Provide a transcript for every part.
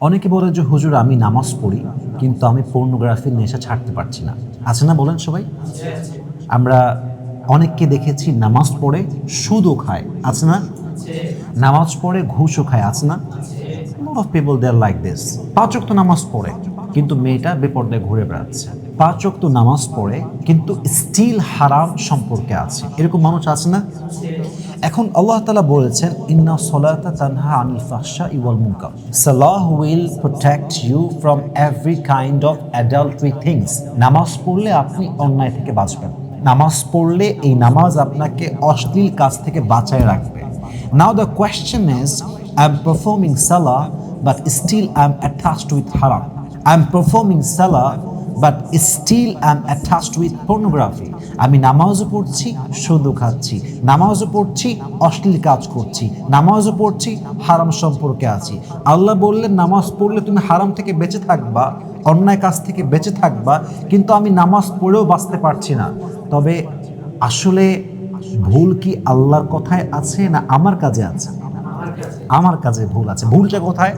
অনেকে বলে যে, হুজুর, আমি নামাজ পড়ি, কিন্তু আমি পর্নোগ্রাফির নেশা ছাড়তে পারছি না। আছে না বলেন সবাই? আমরা অনেককে দেখেছি নামাজ পড়ে সুদও খায়, আছে না? নামাজ পড়ে ঘুষও খায়, আছে না? People, they are like this. পাঁচ ওয়াক্ত নামাজ পড়ে, কিন্তু মেয়েটা বেপর্দায় ঘুরে বেড়াচ্ছে। পাঁচ ওয়াক্ত নামাজ পড়ে, কিন্তু স্টিল হারাম সম্পর্কে আছে। এরকম মানুষ আছে না? এখন আল্লাহ তাআলা বলেছেন, ইন্না সলাতা তানহা আনিল ফাহশা ইওয়াল মুনকার। সালাহ will protect you from every kind of adultery things. নামাজ পড়লে আপনি অন্যায় থেকে বাঁচবেন। নামাজ পড়লে এই নামাজ আপনাকে অশ্লীল কাজ থেকে বাঁচায় রাখবে। Now the question is I am performing Salah but still I am attached with হারাম I am performing Salah but still I am attached with pornography আমি নামাজও পড়ছি, সুদও খাচ্ছি। নামাজও পড়ছি, অশ্লীল কাজ করছি। নামাজও পড়ছি, হারাম সম্পর্কে আছি। আল্লাহ বললেন, নামাজ পড়লে তুমি হারাম থেকে বেঁচে থাকবা, অন্যায় কাজ থেকে বেঁচে থাকবা, কিন্তু আমি নামাজ পড়েও বাঁচতে পারছি না। তবে আসলে ভুল কি আল্লাহর কথায় আছে না আমার কাজে আছে? আমার কাজে ভুল আছে। ভুলটা কোথায়?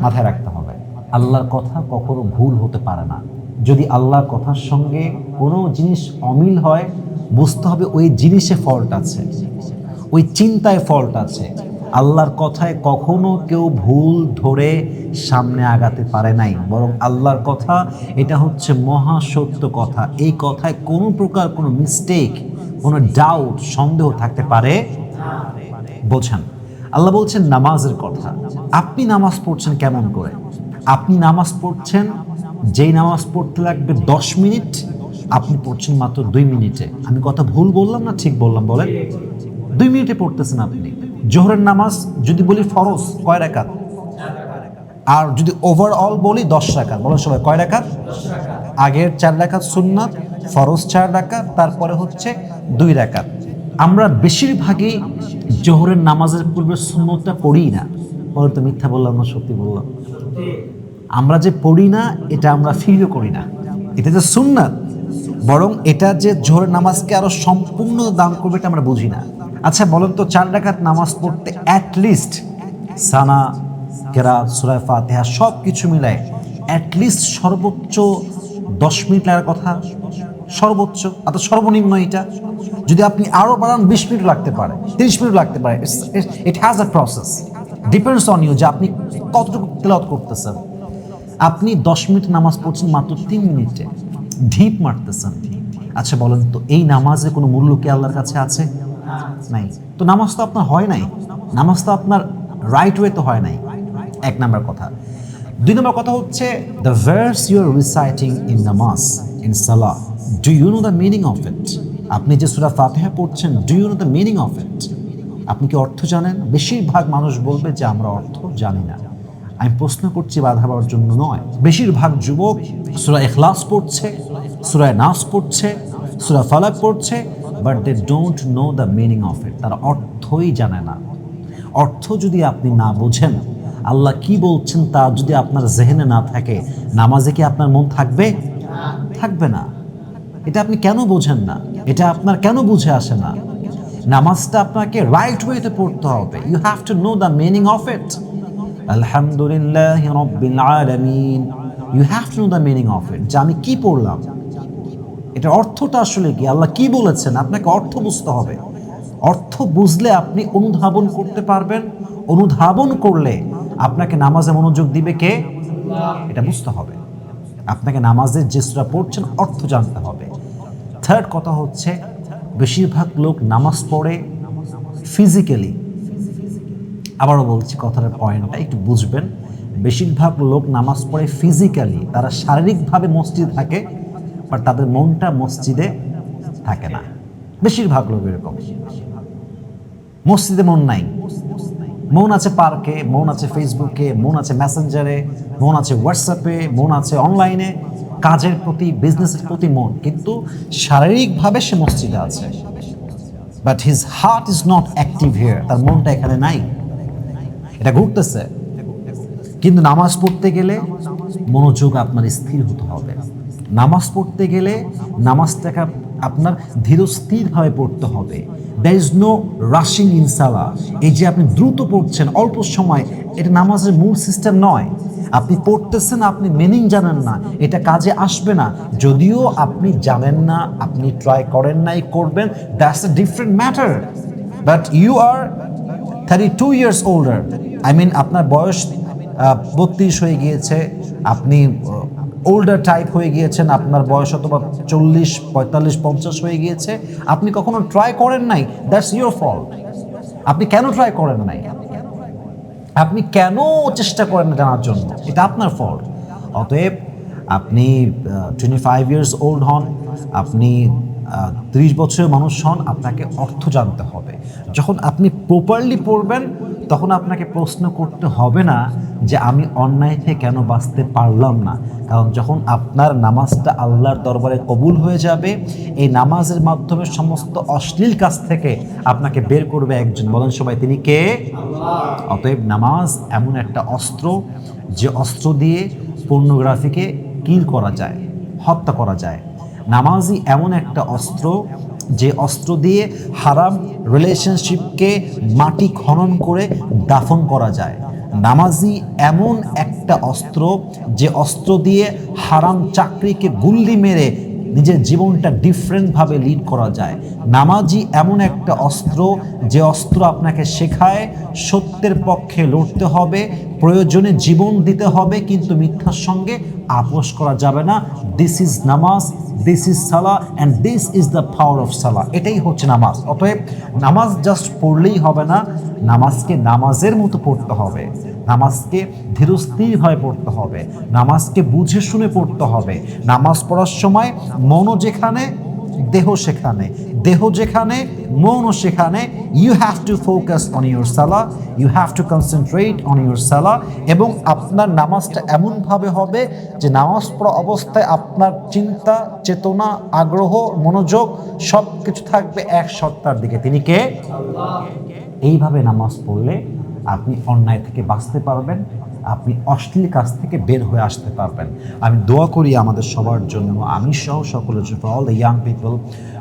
মাথায় রাখতে হবে। আল্লাহর কথা কখনো ভুল হতে পারে না। যদি আল্লাহর কথার সঙ্গে কোনো জিনিস অমিল হয়, বুঝতে হবে ওই জিনিসে ফল্ট আছে। ওই চিন্তায় ফল্ট আছে। আল্লাহর কথায় কখনো কেউ ভুল ধরে সামনে আগাতে পারে নাই। বরং আল্লাহর কথা, এটা হচ্ছে মহা সত্য কথা। এই কথায় কোনো প্রকার কোনো মিস্টেক কোনো ডাউট সন্দেহ থাকতে পারে? বোঝেন। আল্লাহ বলছেন, নামাজের কথা। আপনি নামাজ পড়ছেন কেমন করে? আপনি নামাজ পড়ছেন যেই নামাজ পড়তে লাগবে দশ মিনিট, আপনি পড়ছেন মাত্র দুই মিনিটে। আমি কথা ভুল বললাম না ঠিক বললাম, বলেন? দুই মিনিটে পড়তেছেন আপনি। জোহরের নামাজ যদি বলি ফরজ, কয় রাকাত? আর যদি ওভারঅল বলি দশ রাকাত, বলেন সবাই, কয় রাকাত? আগের চার রাকাত সুন্নাত, ফরজ চার রাকাত, তারপরে হচ্ছে দুই রাকাত। আমরা বেশিরভাগই জোহরের নামাজের পূর্বে সুন্নতটা পড়ি না। বলে তো মিথ্যা বললাম না সত্যি বললাম? আমরা যে পড়ি না, এটা আমরা ফিলও করি না। এটা যে সুন্নাত, বরং এটা যে জোহরের নামাজকে আরও সম্পূর্ণ দান করবে এটা আমরা বুঝি না। আচ্ছা বলেন তো, চার রাকাত নামাজ পড়তে অ্যাটলিস্ট সানা কেরা সুরায় ফাতেহা সব কিছু মিলায় অ্যাটলিস্ট সর্বোচ্চ দশ মিনিট লাগার কথা? সর্বোচ্চ, অর্থাৎ সর্বনিম্ন এটা। যদি আপনি আরও বাড়ান, বিশ মিনিট লাগতে পারে, তিরিশ মিনিট লাগতে পারে। It has a process depends on you যে আপনি কতটুকু তেলাওয়াত করতেছেন। আপনি দশ মিনিট নামাজ পড়ছেন মাত্র তিন মিনিটে। ঢিপ মারতেছেন। আচ্ছা বলেন তো, এই নামাজে কোনো মূল্য কি আল্লাহর কাছে আছে? নাই। তো নামাজ তো আপনার হয় নাই। নামাজ তো আপনার রাইট ওয়ে তো হয় নাই। এক নাম্বার কথা। দুই নম্বর কথা হচ্ছে the verse you are reciting in নামাজ in Salah do you know the meaning of it আপনি যে সুরা ফাতেহা পড়ছেন do you know the meaning of it আপনি কি অর্থ জানেন? বেশিরভাগ মানুষ বলবে যে আমরা অর্থ জানি না। আমি প্রশ্ন করছি, বাধা পাওয়ার জন্য নয়। বেশিরভাগ যুবক সুরা এখলাস পড়ছে সুরায় নাস পড়ছে, সুরা ফালাক পড়ছে but they don't know the meaning of it তার অর্থই জানে না। অর্থ যদি আপনি না বোঝেন, আল্লাহ কি বলছেন তা যদি আপনার জেহেনে না থাকে, নামাজে কি আপনার মন থাকবে? থাকবে না। এটা আপনি কেন বোঝেন না? এটা আপনার কেন বুঝে আসে না? নামাজটা আপনাকে রাইট ওয়েতে পড়তে হবে। You have to know the meaning of it আলহামদুলিল্লাহ রব্বিল আলামিন। You have to know the meaning of it যে আমি কি পড়লাম। এটা অর্থটা আসলে কি? আল্লাহ কি বলেছেন? আপনাকে অর্থ বুঝতে হবে। অর্থ বুঝলে আপনি অনুধাবন করতে পারবেন। অনুধাবন করলে আপনাকে নামাজে মনোযোগ দিবে কে? এটা বুঝতে হবে। আপনাকে নামাজের যে সুরা পড়ছেন, অর্থ জানতে হবে। থার্ড কথা হচ্ছে, বেশিরভাগ লোক নামাজ পড়ে ফিজিক্যালি আবারও বলছি কথার পয়েন্টটা, একটু বুঝবেন। বেশিরভাগ লোক নামাজ পড়ে ফিজিক্যালি তারা শারীরিকভাবে মসজিদে থাকে বাট তাদের মনটা মসজিদে থাকে না। বেশিরভাগ লোক এরকম। মসজিদে মন নাই। মন আছে পার্কে, মন আছে ফেসবুকে মন আছে মেসেঞ্জারে মন আছে হোয়াটসঅ্যাপে মন আছে অনলাইনে কাজের প্রতি বিজনেসের প্রতি মন, কিন্তু শারীরিকভাবে সে মসজিদে আছে। But his heart is not active here তার মনটা এখানে নাই। এটা ঘুরতেছে। কিন্তু নামাজ পড়তে গেলে মনোযোগ আপনার স্থির হতে হবে। নামাজ পড়তে গেলে নামাজটাকে আপনার ধীরস্থিরভাবে পড়তে হবে। দ্যার ইজ নো রাশিং ইনসালা এই যে আপনি দ্রুত পড়ছেন, অল্প সময়, এটা নামাজের মূল সিস্টেম নয়। আপনি পড়তেছেন, আপনি মিনিং জানেন না। এটা কাজে আসবে না। যদিও আপনি জানেন না, আপনি ট্রাই করেন নাই, করবেন that's a different matter but you are thirty two years older I mean আপনার বয়স বত্রিশ হয়ে গিয়েছে, আপনি ওল্ডার টাইপ হয়ে গিয়েছেন, আপনার বয়স অথবা চল্লিশ, পঁয়তাল্লিশ, পঞ্চাশ হয়ে গিয়েছে, আপনি কখনো ট্রাই করেন নাই? দ্যাটস ইউর ফল্ট আপনি কেন ট্রাই করেন নাই? আপনি কেন চেষ্টা করেন জানার জন্য? এটা আপনার ফল্ট অতএব, আপনি টোয়েন্টি ফাইভ ইয়ার্স ওল্ড হন, আপনি ত্রিশ বছরের মানুষ হন, আপনাকে অর্থ জানতে হবে। যখন আপনি প্রপারলি পড়বেন তখন আপনাকে প্রশ্ন করতে হবে না যে আমি অন্যায় থেকে কেন বাঁচতে পারলাম না। কারণ যখন আপনার নামাজটা আল্লাহর দরবারে কবুল হয়ে যাবে, এই নামাজের মাধ্যমে সমস্ত অশ্লীল কাজ থেকে আপনাকে বের করবে একজন। বলেন সবাই, তিনি কে? অতএব নামাজ এমন একটা অস্ত্র যে অস্ত্র দিয়ে পর্নোগ্রাফিকে কিল করা যায়, হত্যা করা যায়। নামাজই এমন একটা অস্ত্র যে অস্ত্র দিয়ে হারাম রিলেশনশিপকে মাটি খনন করে দাফন করা যায়। নামাজি এমন একটা অস্ত্র যে অস্ত্র দিয়ে হারাম চাকরিকে গুল্লি মেরে নিজের জীবনটা ডিফারেন্টভাবে লিড করা যায়। নামাজি এমন একটা অস্ত্র, যে অস্ত্র আপনাকে শেখায়, সত্যের পক্ষে লড়তে হবে, প্রয়োজনে জীবন দিতে হবে, কিন্তু মিথ্যার সঙ্গে আপোষ করা যাবে না। দিস ইজ নামাজ দিস ইজ সালা and this is the power of সালা এটাই হচ্ছে নামাজ। অতএব নামাজ জাস্ট পড়লেই হবে না, নামাজকে নামাজের মতো পড়তে হবে। নামাজকে ধীরস্থিরভাবে পড়তে হবে, নামাজকে বুঝে শুনে পড়তে হবে। নামাজ পড়ার সময় মনও যেখানে, দেহ সেখানে। দেহ যেখানে, মনও সেখানে। You have to focus on your সালা you have to concentrate on your সালা এবং আপনার নামাজটা এমনভাবে হবে যে নামাজ পড়া অবস্থায় আপনার চিন্তা, চেতনা, আগ্রহ, মনোযোগ সব কিছু থাকবে এক সত্তার দিকে। তিনি কে? এইভাবে নামাজ পড়লে আপনি অন্যায় থেকে বাঁচতে পারবেন, আপনি অশ্লীল কাজ থেকে বের হয়ে আসতে পারবেন। আমি দোয়া করি আমাদের সবার জন্য। আমি সহ সকলের জন্য for all the young people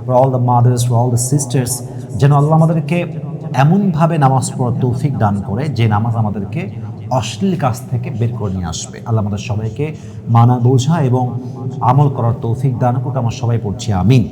for all the mothers for all the sisters যেন আল্লাহ আমাদেরকে এমনভাবে নামাজ পড়ার তৌফিক দান করে, যে নামাজ আমাদেরকে অশ্লীল কাজ থেকে বের করে নিয়ে আসবে। আল্লাহ আমাদের সবাইকে মানা বোঝা এবং আমল করার তৌফিক দান করতে আমরা সবাই পড়ছি, আমিন।